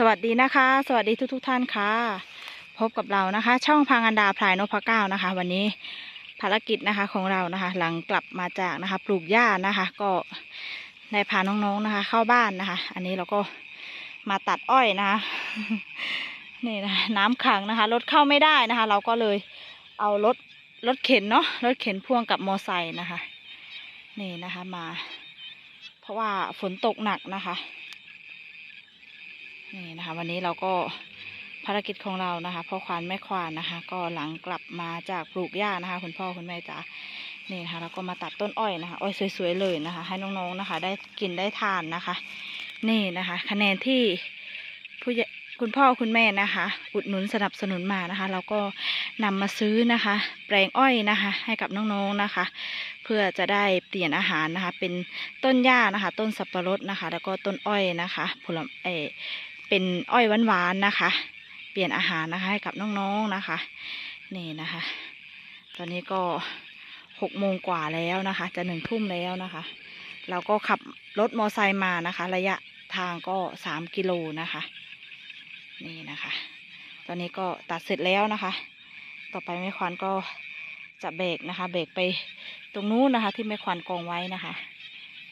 สวัสดีนะคะ สวัสดีทุกทุกท่านค่ะ พบกับเรานะคะ ช่องพังอันดาพลายนพเก้านะคะ วันนี้ภารกิจนะคะของเรานะคะ หลังกลับมาจากนะคะ ปลูกหญ้านะคะ ก็ได้พาน้องๆนะคะ เข้าบ้านนะคะ อันนี้เราก็มาตัดอ้อยนะคะนี่นะน้ำขังนะคะรถเข้าไม่ได้นะคะ เราก็เลยเอารถรถเข็นเนาะรถเข็นพ่วงกับมอไซค์นะคะ นี่นะคะมา เพราะว่าฝนตกหนักนะคะ นี่นะคะ วันนี้เราก็ภารกิจของเรานะคะพ่อควานแม่ควานนะคะ ก็หลังกลับมาจากปลูกหญ้านะคะ คุณพ่อคุณแม่จ๋านี่นะคะเราก็มาตัดต้นอ้อยนะคะ อ้อยสวยๆเลยนะคะ ให้น้องๆนะคะ ได้กินได้ทานนะคะ นี่นะคะ คะแนนที่ผู้คุณพ่อคุณแม่นะคะ อุดหนุนสนับสนุนมานะคะ เราก็นำมาซื้อนะคะ แปลงอ้อยนะคะ ให้กับน้องๆนะคะ เพื่อจะได้เปลี่ยนอาหารนะคะ เป็นต้นหญ้านะคะ ต้นสับปะรดนะคะ แล้วก็ต้นอ้อยนะคะ ผลไม้ เป็นอ้อยหวานๆนะคะ เปลี่ยนอาหารนะคะให้กับน้องๆนะคะ นี่นะคะ ตอนนี้ก็หกโมงกว่าแล้วนะคะ จะหนึ่งทุ่มแล้วนะคะ เราก็ขับรถมอไซค์มานะคะ ระยะทางก็สามกิโลนะคะ นี่นะคะ ตอนนี้ก็ตัดเสร็จแล้วนะคะ ต่อไปแม่ควันก็จะเบรกนะคะ เบรกไปตรงนู้นนะคะ ที่แม่ควันกองไว้นะคะ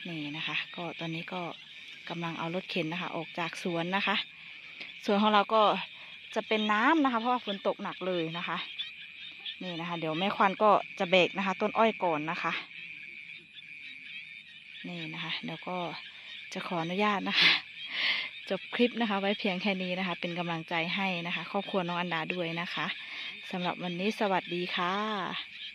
นี่นะคะ ก็ตอนนี้ก็ กำลังเอารถเข็นนะคะ ออกจากสวนนะคะสวนของเราก็จะเป็นน้ำนะคะ เพราะว่าฝนตกหนักเลยนะคะ นี่นะคะ เดี๋ยวแม่ควันก็จะเบรกนะคะ ต้นอ้อยก่อนนะคะ นี่นะคะเดี๋ยวก็จะขออนุญาตนะคะ จบคลิปนะคะ ไว้เพียงแค่นี้นะคะ เป็นกำลังใจให้นะคะ ครอบครัวน้องอันดาด้วยนะคะสำหรับวันนี้สวัสดีค่ะ